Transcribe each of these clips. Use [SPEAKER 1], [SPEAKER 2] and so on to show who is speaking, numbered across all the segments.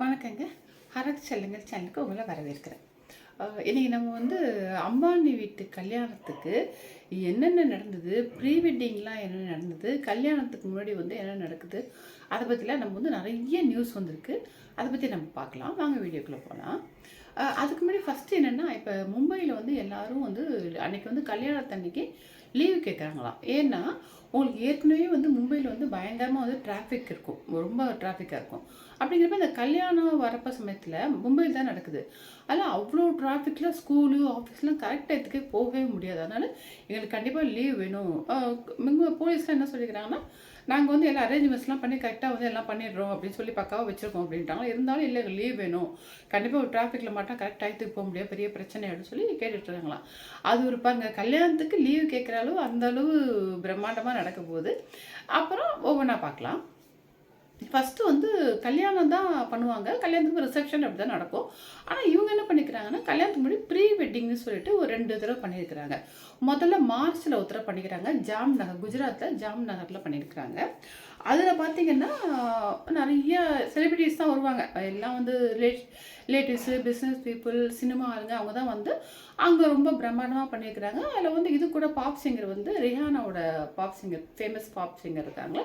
[SPEAKER 1] வணக்கங்க. ஹரத் செல்லுங்கள் சேனலுக்கு உங்களை வரவேற்கிறேன். இன்றைக்கி இன்னைக்கு நம்ம வந்து அம்பானி வீட்டு கல்யாணத்துக்கு என்னென்ன நடந்தது ப்ரீ வெட்டிங்லாம் என்ன நடந்தது கல்யாணத்துக்கு முன்னாடி வந்து என்ன நடக்குது அதை பற்றிலாம் நம்ம வந்து நிறைய நியூஸ் வந்திருக்கு. அதை பற்றி நம்ம பார்க்கலாம். வாங்க வீடியோக்குள்ளே போகலாம் அதுக்கு முன்னாடி ஃபஸ்ட்டு என்னென்னா இப்போ மும்பையில் வந்து எல்லோரும் வந்து அன்றைக்கி வந்து கல்யாணத்தன்னைக்கு லீவு கேட்குறாங்களாம் ஏன்னா உங்களுக்கு ஏற்கனவே வந்து மும்பையில் வந்து பயங்கரமாக வந்து டிராஃபிக் இருக்கும். ரொம்ப டிராஃபிக்காக இருக்கும். அப்படிங்கிறப்ப இந்த கல்யாணம் வரப்ப சமயத்தில் மும்பையில் தான் நடக்குது. அதில் அவ்வளோ டிராஃபிக்கில் ஸ்கூலு ஆஃபீஸ்லாம் கரெக்ட் டயத்துக்கே போகவே முடியாது. அதனால் எங்களுக்கு கண்டிப்பாக லீவ் வேணும். இவங்க போலீஸ்லாம் என்ன சொல்லிக்கிறாங்கன்னா நாங்கள் வந்து எல்லா அரேஞ்ச்மெண்ட்ஸ்லாம் பண்ணி கரெக்டாக வந்து எல்லாம் பண்ணிடுறோம் அப்படின்னு சொல்லி பக்காவாக வச்சுருக்கோம் அப்படின்ட்டாங்க. இருந்தாலும் இல்லை லீவ் வேணும். கண்டிப்பாக ஒரு டிராஃபிக்கில் மாட்டோம் கரெக்ட் டயத்துக்கு போக முடியாது. பெரிய பிரச்சனை அப்படின்னு சொல்லி கேட்டுட்டுருக்காங்களா அது ஒரு பாருங்கள் கல்யாணத்துக்கு லீவ் கேட்குற அளவு அந்தளவு பிரம்மாண்டமாக நடக்க போகுது. அப்புறம் ஒவ்வொன்றா பார்க்கலாம். ஃபஸ்ட்டு வந்து கல்யாணம் தான் பண்ணுவாங்க. கல்யாணத்துக்கு ரிசப்ஷன் அப்படி தான் நடக்கும். ஆனால் இவங்க என்ன பண்ணிக்கிறாங்கன்னா கல்யாணத்துக்கு முன்னாடி ப்ரீ வெட்டிங்னு சொல்லிட்டு ஒரு ரெண்டு தடவை பண்ணியிருக்கிறாங்க. முதல்ல மார்ச்சில் ஒரு தடவை பண்ணிக்கிறாங்க. ஜாம் நகர் குஜராத்தில் ஜாம் நகரில் பண்ணியிருக்கிறாங்க. அதில் பார்த்தீங்கன்னா நிறைய செலிபிரிட்டிஸ் தான் வருவாங்க. எல்லாம் வந்து relate relatives business people cinema ஆளுங்க அவங்க தான் வந்து அங்கே ரொம்ப பிரம்மாண்டமாக பண்ணியிருக்கிறாங்க. அதில் வந்து இது கூட பாப் சிங்கர் வந்து ரிஹானாவோட pop singer famous pop singer இருக்காங்களே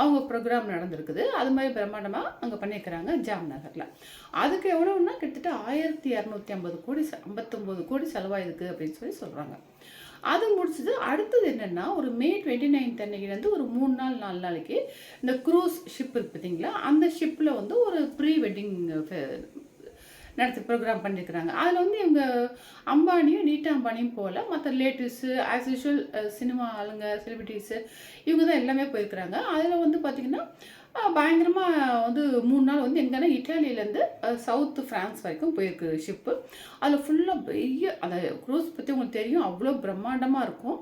[SPEAKER 1] அவங்க ப்ரோக்ராம் நடந்திருக்குது. அது மாதிரி பிரம்மாண்டமாக அங்கே பண்ணியிருக்கிறாங்க ஜாம் நகரில். அதுக்கு எவ்வளோன்னா கிட்டத்தட்ட ஆயிரத்தி இரநூத்தி ஐம்பது கோடி ஐம்பத்தொம்போது கோடி செலவாயிருக்கு அப்படின்னு சொல்லி சொல்கிறாங்க அது முடிச்சது. அடுத்தது என்னென்னா ஒரு மே டுவெண்ட்டி நைன்த் அன்னைக்குலேருந்து ஒரு மூணு நாள் நாலு நாளைக்கு இந்த க்ரூஸ் ஷிப் இருக்கு பார்த்தீங்களா? அந்த ஷிப்பில் வந்து ஒரு ப்ரீ வெட்டிங் நடத்தி ப்ரோக்ராம் பண்ணியிருக்கிறாங்க அதில் வந்து இவங்க அம்பானியும் நீட்டா அம்பானியும் போகல மற்ற ரிலேட்டிவ்ஸு ஆஸ் யூஷுவல் சினிமா ஆளுங்க செலிபிரிட்டிஸு இவங்க தான் எல்லாமே போயிருக்கிறாங்க. அதில் வந்து பார்த்திங்கன்னா பயங்கரமாக வந்து மூணு நாள் வந்து எங்கன்னா இட்டாலியிலேருந்து சவுத்து ஃப்ரான்ஸ் வரைக்கும் போயிருக்கு ஷிப்பு அதில் ஃபுல்லாக பெரிய அந்த க்ரூஸ் பற்றி உங்களுக்கு தெரியும் அவ்வளோ பிரம்மாண்டமாக இருக்கும்.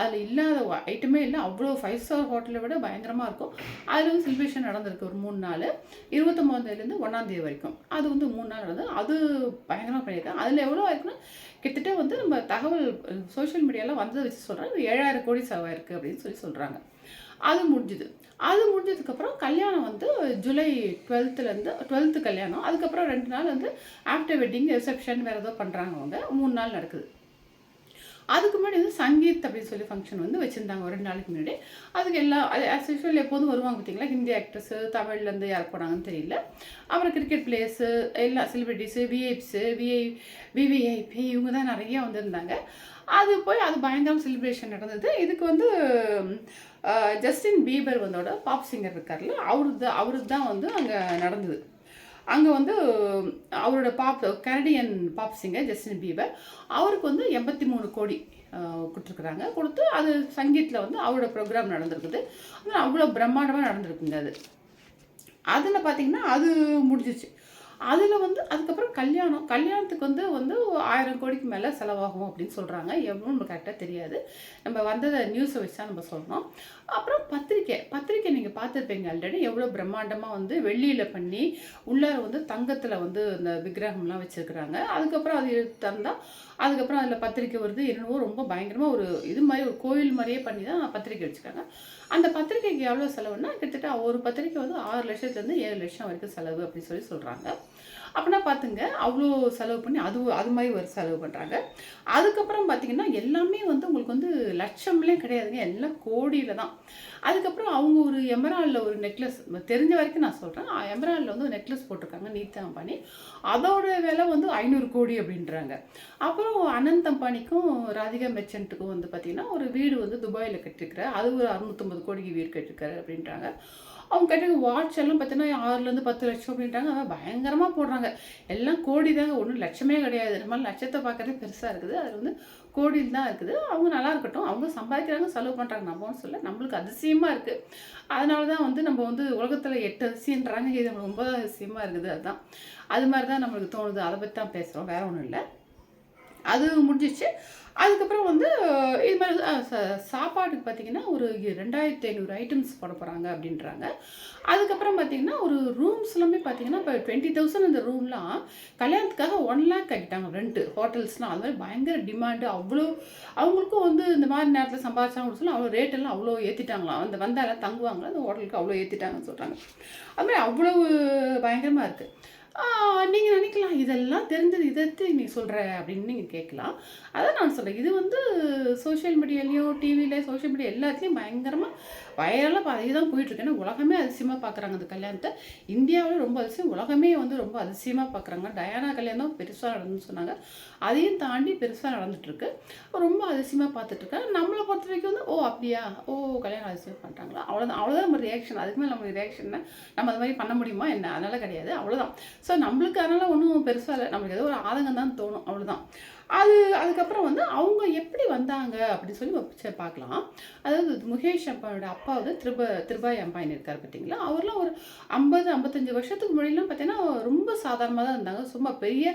[SPEAKER 1] அதில் இல்லாத ஐட்டமே இல்லை அவ்வளோ ஃபைவ் ஸ்டார் ஹோட்டலை விட பயங்கரமாக இருக்கும். அதில் வந்து செலிப்ரேஷன் நடந்திருக்கு ஒரு மூணு நாள். இருபத்தொம்போதாந்தேதிலேருந்து ஒன்றாந்தேதி வரைக்கும். அது வந்து மூணு நாள் நடந்தது. அது பயங்கரமாக பண்ணியிருக்காங்க. அதில் எவ்வளோ ஆயிருக்குன்னா கிட்டத்தட்ட வந்து நம்ம தகவல் சோஷியல் மீடியாவில் வந்ததை வச்சு சொல்கிறாங்க ஏழாயிரம் கோடி செலவாயிருக்கு அப்படின்னு சொல்லி சொல்கிறாங்க அது முடிஞ்சுது. அது முடிஞ்சதுக்கப்புறம் கல்யாணம் வந்து ஜூலை டுவெல்த்துலேருந்து டுவெல்த்து கல்யாணம். அதுக்கப்புறம் ரெண்டு நாள் வந்து ஆஃப்டர் வெட்டிங் ரிசப்ஷன் வேறு ஏதோ பண்ணுறாங்க அவங்க. மூணு நாள் நடக்குது. அதுக்கு முன்னாடி வந்து சங்கீத் அப்படின்னு சொல்லி ஃபங்க்ஷன் வந்து வச்சுருந்தாங்க ஒரு ரெண்டு நாளைக்கு முன்னாடி. அதுக்கு எல்லா ஆஸ் யூஷுவல் எப்போதும் வருவாங்க பார்த்தீங்களா? ஹிந்தி ஆக்ட்ரஸு தமிழ்லேருந்து யார் போனாங்கன்னு தெரியல. அப்புறம் கிரிக்கெட் பிளேயர்ஸு எல்லா செலிபிரிட்டிஸு விஐப்ஸு விஐ விவிஐபி இவங்க தான் நிறைய வந்திருந்தாங்க. அது போய் அது பயங்கரம் செலிப்ரேஷன் நடந்தது. இதுக்கு வந்து ஜஸ்டின் பீபர் வந்தோட பாப் சிங்கர் இருக்கார்ல அவருக்கு தான் அவருக்கு தான் வந்து அங்கே நடந்தது. அங்கே வந்து அவரோட pop Canadian pop singer Justin Bieber அவருக்கு வந்து எண்பத்தி மூணு கோடி கொடுத்துருக்குறாங்க. கொடுத்து அது சங்கீத்தில் வந்து அவரோட ப்ரோக்ராம் நடந்திருக்குது. அவ்வளோ பிரம்மாண்டமாக நடந்திருக்குங்க அது. அதில் பார்த்தீங்கன்னா அது முடிஞ்சிச்சு அதில் வந்து அதுக்கப்புறம் கல்யாணம். கல்யாணத்துக்கு வந்து வந்து ஆயிரம் கோடிக்கு மேலே செலவாகும் அப்படின்னு சொல்கிறாங்க எவ்வளோ நம்ம கரெக்டாக தெரியாது. நம்ம வந்ததை நியூஸை வச்சு தான் நம்ம சொல்கிறோம் அப்புறம் பத்திரிக்கை. பத்திரிக்கை நீங்கள் பார்த்துருப்பீங்க ஆல்ரெடி எவ்வளோ பிரம்மாண்டமாக வந்து வெள்ளியில் பண்ணி உள்ளார வந்து தங்கத்தில் வந்து இந்த விக்கிரகம்லாம் வச்சுருக்குறாங்க. அதுக்கப்புறம் அது தந்தால் அதுக்கப்புறம் அதில் பத்திரிக்கை வருது. என்னவோ ரொம்ப பயங்கரமாக ஒரு இது மாதிரி ஒரு கோயில் மாதிரியே பண்ணி தான் பத்திரிக்கை வச்சுருக்காங்க. அந்த பத்திரிக்கைக்கு எவ்வளோ செலவுன்னா கிட்டத்தட்ட ஒரு பத்திரிக்கை வந்து ஆறு லட்சத்துலேருந்து ஏழு லட்சம் வரைக்கும் செலவு அப்படின்னு சொல்லி சொல்கிறாங்க அப்படின்னா பார்த்துங்க அவ்வளோ செலவு பண்ணி அது அது மாதிரி ஒரு செலவு பண்ணுறாங்க அதுக்கப்புறம் பார்த்தீங்கன்னா எல்லாமே வந்து உங்களுக்கு வந்து லட்சம்லே கிடையாதுங்க. எல்லாம் கோடியில் தான். அதுக்கப்புறம் அவங்க ஒரு எமரால்டில் ஒரு நெக்லஸ் தெரிஞ்ச வரைக்கும் நான் சொல்கிறேன் எமரால்டில் வந்து ஒரு நெக்லஸ் போட்டிருக்காங்க நீத்தா அம்பானி. அதோட விலை வந்து ஐநூறு கோடி அப்படின்றாங்க. அப்புறம் அனந்த் அம்பானிக்கும் ராதிகா மெச்சன்ட்டுக்கும் வந்து பார்த்திங்கன்னா ஒரு வீடு வந்து துபாயில் கட்டிருக்கிறார் அது ஒரு அறுநூத்தொம்பது கோடிக்கு வீடு கட்டிருக்காரு அப்படின்றாங்க. அவங்க கேட்டாங்க வாட்ச் எல்லாம் பார்த்தீங்கன்னா ஆறுலேருந்து பத்து லட்சம் அப்படின்றாங்க. அவன் பயங்கரமாக போடுறாங்க. எல்லாம் கோடி தாங்க ஒன்றும் லட்சமே கிடையாது. நம்ம லட்சத்தை பார்க்கறதே பெருசாக இருக்குது. அது வந்து கோடியில் தான் இருக்குது. அவங்க நல்லா இருக்கட்டும். அவங்க சம்பாதிக்கிறாங்க செலவு பண்ணுறாங்க நம்மன்னு சொல்ல நம்மளுக்கு அதிசயமாக இருக்குது அதனால தான் வந்து நம்ம வந்து உலகத்தில் எட்டு அதிசயன்றாங்க இது நம்மளுக்கு ஒன்பதாவது அதிசயமாக இருக்குது. அதுதான். அது மாதிரி தான் நம்மளுக்கு தோணுது. அதை பற்றி தான் பேசுகிறோம் வேறு ஒன்றும் இல்லை. அது முடிஞ்சிச்சு அதுக்கப்புறம் வந்து இது மாதிரி ச- சாப்பாட்டுக்கு பார்த்தீங்கன்னா ஒரு ரெண்டாயிரத்தி ஐநூறு ஐட்டம்ஸ் போட போகிறாங்க அப்படின்றாங்க. அதுக்கப்புறம் பார்த்தீங்கன்னா ஒரு ரூம்ஸ் எல்லாமே பார்த்தீங்கன்னா இப்போ டுவெண்ட்டி தௌசண்ட் அந்த ரூம்லாம் கல்யாணத்துக்காக ஒன் லேக் கட்டிட்டாங்க ரெண்ட்டு ஹோட்டல்ஸ்லாம் அது மாதிரி பயங்கர டிமாண்டு அவ்வளோ அவங்களுக்கும் வந்து இந்த மாதிரி நேரத்தில் சம்பாதிச்சாங்க சொல்லி அவ்வளோ ரேட்டெல்லாம் அவ்வளோ ஏற்றிட்டாங்களாம் அந்த வந்தாலும் தங்குவாங்களா அந்த ஹோட்டலுக்கு அவ்வளோ ஏற்றிட்டாங்கன்னு சொல்கிறாங்க அது மாதிரி அவ்வளவு பயங்கரமாக இருக்குது நீங்கள் நினைக்கலாம். இதெல்லாம் தெரிஞ்சது இதை நீ சொல்கிற அப்படின்னு நீங்கள் கேட்கலாம். அதான் நான் சொல்கிறேன் இது வந்து சோஷியல் மீடியாலேயோ டிவியில் சோஷியல் மீடியா எல்லாத்துலேயும் பயங்கரமாக வைரலாக பா இதுதான் போயிட்டுருக்கு. ஏன்னா உலகமே அதிசயமாக பார்க்குறாங்க அந்த கல்யாணத்தை. இந்தியாவில் ரொம்ப அதிசயம். உலகமே வந்து ரொம்ப அதிசயமாக பார்க்குறாங்க டயானா கல்யாணம் பெருசாக நடந்துன்னு சொன்னாங்க. அதையும் தாண்டி பெருசாக நடந்துட்டுருக்கு. ரொம்ப அதிசயமாக பார்த்துட்ருக்கேன் நம்மளை பொறுத்த வரைக்கும் வந்து ஓ அப்படியா? ஓ கல்யாணம் அதிசயம் பண்ணுறாங்களா அவ்வளோதான் அவ்வளோதான் நம்ம ரியாக்ஷன் அதுக்கு மேலே நம்ம ரியாக்ஷன் நம்ம அது மாதிரி பண்ண முடியுமா? என்ன? அதனால் கிடையாது. அவ்வளோதான் ஸோ நம்மளுக்கு அதனால் ஒன்றும் பெருசாக இல்லை. நம்மளுக்கு ஏதோ ஒரு ஆதங்கம் தான் தோணும். அவ்வளோதான் அது அதுக்கப்புறம் வந்து அவங்க எப்படி வந்தாங்க அப்படின்னு சொல்லி சரி பார்க்கலாம். அதாவது முகேஷ் அம்பாவோட அப்பா வந்து திருப திருபாய் அம்பாயின் இருக்கார் பார்த்தீங்களா? அவர்லாம் ஒரு ஐம்பது ஐம்பத்தஞ்சு வருஷத்துக்கு முன்னாடிலாம் பார்த்தீங்கன்னா ரொம்ப சாதாரணமாக தான் இருந்தாங்க. சும்மா பெரிய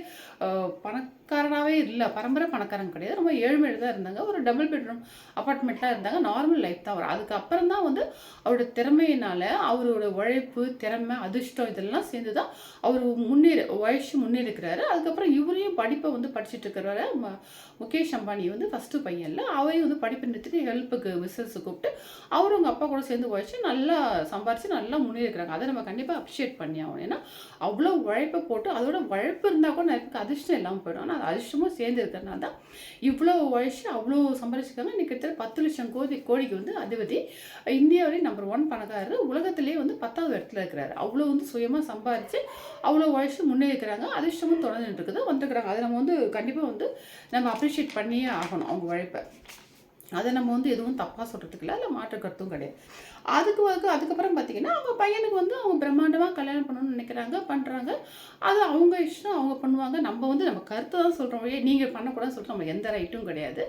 [SPEAKER 1] பணக்காரனாகவே இல்லை. பரம்பரை பணக்காரங்க கிடையாது. ரொம்ப ஏழ்மையில் தான் இருந்தாங்க. ஒரு டபுள் பெட்ரூம் அப்பார்ட்மெண்ட்டாக இருந்தாங்க. நார்மல் லைஃப் தான் வரும் அதுக்கப்புறம் தான் வந்து அவரோட திறமையினால் அவரோட உழைப்பு திறமை அதிர்ஷ்டம் இதெல்லாம் சேர்ந்து தான் அவர் முன்னேறி வயசு முன்னேறிக்கிறாரு அதுக்கப்புறம் இவரையும் படிப்பை வந்து படிச்சுட்டு இருக்கிறாரு ம- முகேஷ் அம்பானி வந்து ஃபஸ்ட்டு பையன்ல. அவரையும் வந்து படிப்பு நிறுத்திட்டு ஹெல்ப்புக்கு பிஸ்னஸ் கூப்பிட்டு அவரும் அவங்க அப்பா கூட சேர்ந்து உழைச்சி நல்லா சம்பாரித்து நல்லா முன்னேறிக்கிறாங்க அதை நம்ம கண்டிப்பாக அப்ரிஷியேட் பண்ணி ஆகணும். ஏன்னா அவ்வளோ உழைப்பை போட்டு அதோட உழைப்பு இருந்தால் கூட நிறைய அதிர்ஷ்டம் இல்லாமல் போயிடும். ஆனால் அது அதிர்ஷ்டமும் சேர்ந்து இருக்கிறனால தான் இவ்வளோ உழைச்சி அவ்வளோ சம்பாரிச்சிருக்காங்க. இன்னைக்கு கிட்டத்தட்ட பத்து லட்சம் கோடி கோடிக்கு வந்து அதிபதி இந்தியாவிலே நம்பர் ஒன் பணக்காரர். உலகத்திலேயே வந்து பத்தாவது இடத்துல இருக்கிறாரு. அவ்வளோ வந்து சுயமாக சம்பாரித்து அவ்வளோ உழைச்சி முன்னேறிக்கிறாங்க அதிர்ஷ்டமும் தொடர்ந்துட்டு இருக்குது. வந்துருக்குறாங்க. அதை நம்ம வந்து கண்டிப்பாக வந்து நம்ம அப்ரிஷியேட் பண்ணியே ஆகணும் அவங்க உழைப்பை. அதை நம்ம வந்து எதுவும் தப்பாக சொல்கிறதுக்கு இல்லை இல்லை மாற்று கருத்தும் கிடையாது. அதுக்கு வந்து அதுக்கப்புறம் பார்த்தீங்கன்னா அவங்க பையனுக்கு வந்து அவங்க பிரம்மாண்டமாக கல்யாணம் பண்ணணும்னு நினைக்கிறாங்க பண்ணுறாங்க அது அவங்க இஷ்டம் அவங்க பண்ணுவாங்க. நம்ம வந்து நம்ம கருத்தை தான் சொல்கிறோம் ஏ நீங்கள் பண்ணக்கூடாதுன்னு சொல்லிட்டு நம்ம எந்த ரைட்டும் கிடையாது.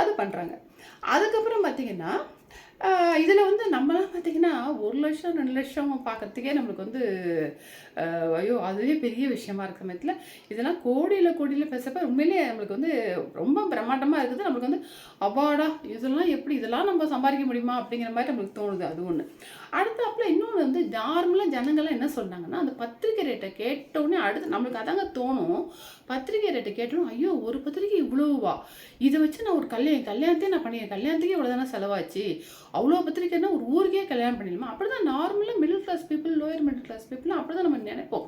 [SPEAKER 1] அது பண்ணுறாங்க அதுக்கப்புறம் பார்த்தீங்கன்னா இதில் வந்து நம்மலாம் பார்த்திங்கன்னா ஒரு லட்சம் ரெண்டு லட்சம் பார்க்கறதுக்கே நம்மளுக்கு வந்து ஐயோ அதுவே பெரிய விஷயமா இருக்க சமயத்தில் இதெல்லாம் கோடியில் கோடியில் பேசுகிறப்ப உண்மையிலேயே நம்மளுக்கு வந்து ரொம்ப பிரம்மாண்டமாக இருக்குது. நம்மளுக்கு வந்து அவார்டா இதெல்லாம் எப்படி இதெல்லாம் நம்ம சம்பாதிக்க முடியுமா அப்படிங்கிற மாதிரி நம்மளுக்கு தோணுது அது ஒன்று அடுத்தாப்புல இன்னொன்று வந்து நார்மலாக ஜனங்கள்லாம் என்ன சொன்னாங்கன்னா அந்த பத்திரிக்கை ரேட்டை கேட்டோடனே அடுத்து நம்மளுக்கு அதாங்க தோணும். பத்திரிக்கை ரேட்டை கேட்டோம் ஐயோ ஒரு பத்திரிக்கை இவ்வளோவா இதை வச்சு நான் ஒரு கல்யாணம் கல்யாணத்தையே நான் பண்ணிடுறேன் கல்யாணத்துக்கே இவ்வளோ தானே செலவாச்சு? அவ்வளோ பத்திரிக்கைன்னா ஒரு ஊருக்கே கல்யாணம் பண்ணிடலாமா? அப்படி தான் நார்மலாக middle class people lower middle class people அப்படி தான் நம்ம நினைப்போம்.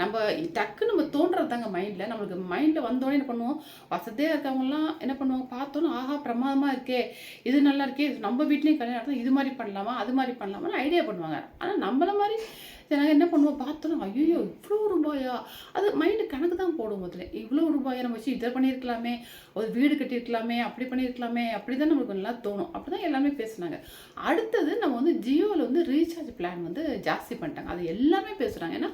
[SPEAKER 1] நம்ம டக்கு நம்ம தோன்றது தாங்க மைண்டில் நம்மளுக்கு மைண்டில் வந்தோடனே என்ன பண்ணுவோம்? வசதியாக இருக்கவங்கலாம் என்ன பண்ணுவாங்க? பார்த்தோன்னே ஆஹா பிரமாதமாக இருக்கே. இது நல்லா இருக்கே. நம்ம வீட்லேயும் கல்யாணம் நடந்தா இது மாதிரி பண்ணலாமா? அது மாதிரி பண்ணலாமான்னு ஐடியா பண்ணுவாங்க. ஆனால் நம்மள மாதிரி நாங்கள் என்ன பண்ணுவோம்? பார்த்தோன்னா ஐயோ இவ்வளோ ரூபாயா? அது மைண்டு கணக்கு தான் போடும் முதல்ல. இவ்வளோ ரூபாயா நம்ம வச்சு இதை பண்ணியிருக்கலாமே ஒரு வீடு கட்டியிருக்கலாமே அப்படி பண்ணியிருக்கலாமே அப்படி தான் நம்மளுக்கு நல்லா தோணும். அப்படி தான் எல்லாமே பேசுனாங்க. அடுத்தது நம்ம வந்து ஜியோவில் வந்து ரீசார்ஜ் பிளான் வந்து ஜாஸ்தி பண்ணிட்டாங்க. அது எல்லாமே பேசுகிறாங்க ஏன்னா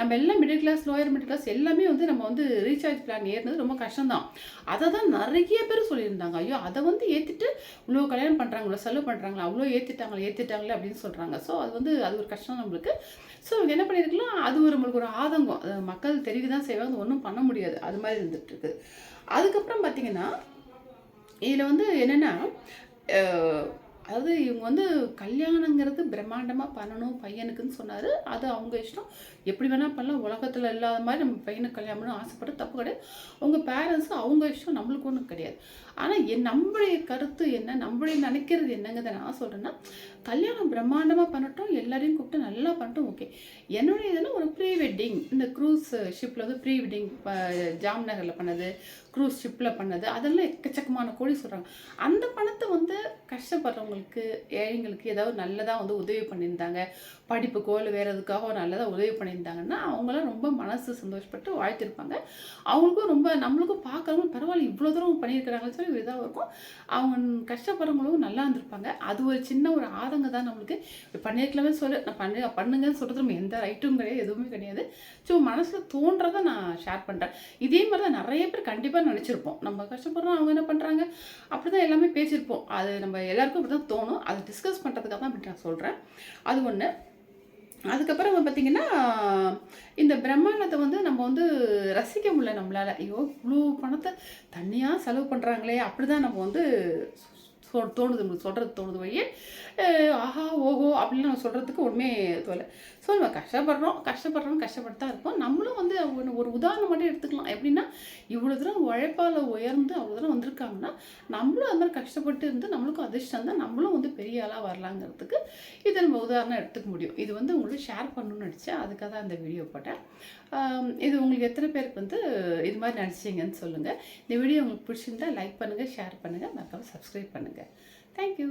[SPEAKER 1] நம்ம எல்லாம் middle class lower middle class எல்லாமே வந்து நம்ம வந்து ரீசார்ஜ் பிளான் ஏறினது ரொம்ப கஷ்டம்தான். அதை தான் நிறைய பேர் சொல்லியிருந்தாங்க. ஐயோ அதை வந்து ஏற்றிட்டு இவ்வளோ கல்யாணம் பண்ணுறாங்களோ செலவு பண்ணுறாங்களா அவ்வளோ ஏற்றிட்டாங்களே ஏற்றிட்டாங்களே அப்படின்னு சொல்கிறாங்க ஸோ அது வந்து அது ஒரு கஷ்டம் நம்மளுக்கு. ஸோ என்ன பண்ணியிருக்கலாம் அது ஒரு நம்மளுக்கு ஒரு ஆதங்கம். மக்கள் தெரிவிக்க தான் செய்வாங்க ஒன்றும் பண்ண முடியாது. அது மாதிரி இருந்துகிட்ருக்கு அதுக்கப்புறம் பார்த்தீங்கன்னா இதில் வந்து என்னென்னா அதாவது இவங்க வந்து கல்யாணங்கிறது பிரம்மாண்டமாக பண்ணணும் பையனுக்குன்னு சொன்னார். அது அவங்க இஷ்டம். எப்படி வேணால் பண்ணலாம். உலகத்தில் இல்லாத மாதிரி நம்ம பையனுக்கு கல்யாணம் பண்ணணும் ஆசைப்பட்டு தப்பு கிடையாது. உங்கள் பேரண்ட்ஸும் அவங்க இஷ்டம் நம்மளுக்கு ஒன்றும் கிடையாது. ஆனால் என் நம்மளுடைய கருத்து என்ன நம்மளே நினைக்கிறது என்னங்கிறத நான் சொல்கிறேன்னா கல்யாணம் பிரம்மாண்டமாக பண்ணட்டும் எல்லாரையும் கூப்பிட்டு நல்லா பண்ணட்டும் ஓகே என்னுடைய இதில் ஒரு ப்ரீ வெட்டிங் இந்த க்ரூஸ் ஷிப்பில் வந்து ப்ரீ வெட்டிங் ஜாம்நகரில் பண்ணது க்ரூஸ் ஷிப்பில் பண்ணது. அதெல்லாம் எக்கச்சக்கமான கோடி சொல்கிறாங்க அந்த பணத்தை வந்து கஷ்டப்படுறவங்களுக்கு ஏழைங்களுக்கு ஏதாவது நல்லதாக வந்து உதவி பண்ணியிருந்தாங்க. படிப்புக்கோ இல்லை வேறு எதுக்காக நல்லதாக உதவி பண்ணியிருந்தாங்கன்னா அவங்களாம் ரொம்ப மனசு சந்தோஷப்பட்டு வாழ்த்திருப்பாங்க. அவங்களுக்கும் ரொம்ப நம்மளுக்கும் பார்க்குறவங்க பரவாயில்ல இவ்வளோ தூரம் பண்ணியிருக்கிறாங்கன்னு சொல்லி இதாக இருக்கும். அவங்க கஷ்டப்படுறவங்களும் நல்லா இருந்திருப்பாங்க. அது ஒரு சின்ன ஒரு ஆதங்கம் தான் நம்மளுக்கு. பண்ணியிருக்கலாமே சொல்லு நான் பண்ணு பண்ணுங்கன்னு சொல்கிறது நம்ம எந்த ரைட்டும் கிடையாது எதுவுமே கிடையாது. ஸோ மனசில் தோன்றதை நான் ஷேர் பண்ணுறேன் இதே மாதிரி தான் நிறைய பேர் கண்டிப்பாக நினச்சிருப்போம். நம்ம கஷ்டப்படுறோம் அவங்க என்ன பண்ணுறாங்க அப்படி தான் எல்லாமே பேசியிருப்போம். அது நம்ம எல்லாருக்கும் அப்படி தான் தோணும். அதை டிஸ்கஸ் பண்ணுறதுக்காக தான் அப்படி நான் சொல்கிறேன் அது ஒன்று அதுக்கப்புறம் பார்த்தீங்கன்னா இந்த பிரம்மாண்டத்தை வந்து நம்ம வந்து ரசிக்க முடியல நம்மளால். ஐயோ இவ்வளோ பணத்தை தனியாக செலவு பண்ணுறாங்களே அப்படி தான் நம்ம வந்து சொ தோணுது நம்மளுக்கு சொல்கிறது தோணுது வழியே ஆஹா ஓஹோ அப்படின்னு நம்ம சொல்கிறதுக்கு ஒன்றுமே தோலை ஸோ நம்ம கஷ்டப்படுறோம் கஷ்டப்படுறோம் கஷ்டப்பட்டு இருப்போம் நம்மளும் வந்து ஒன்று ஒரு உதாரணம் மட்டும் எடுத்துக்கலாம். எப்படின்னா இவ்வளோ தூரம் உழைப்பால் உயர்ந்து அவ்வளோ தூரம் வந்திருக்காங்கன்னா நம்மளும் அது மாதிரி கஷ்டப்பட்டு இருந்து நம்மளுக்கும் அதிர்ஷ்டம் தான். நம்மளும் வந்து பெரிய ஆளாக வரலாங்கிறதுக்கு இதை நம்ம உதாரணம் எடுத்துக்க முடியும். இது வந்து உங்களுக்கு ஷேர் பண்ணணும்னு நினச்சேன். அதுக்காக தான் அந்த வீடியோ போட்டேன். இது உங்களுக்கு எத்தனை பேருக்கு வந்து இது மாதிரி நினச்சிங்கன்னு சொல்லுங்கள் இந்த வீடியோ உங்களுக்கு பிடிச்சிருந்தா லைக் பண்ணுங்கள் ஷேர் பண்ணுங்கள் மறக்காமல் சப்ஸ்கிரைப் பண்ணுங்கள் தேங்க்யூ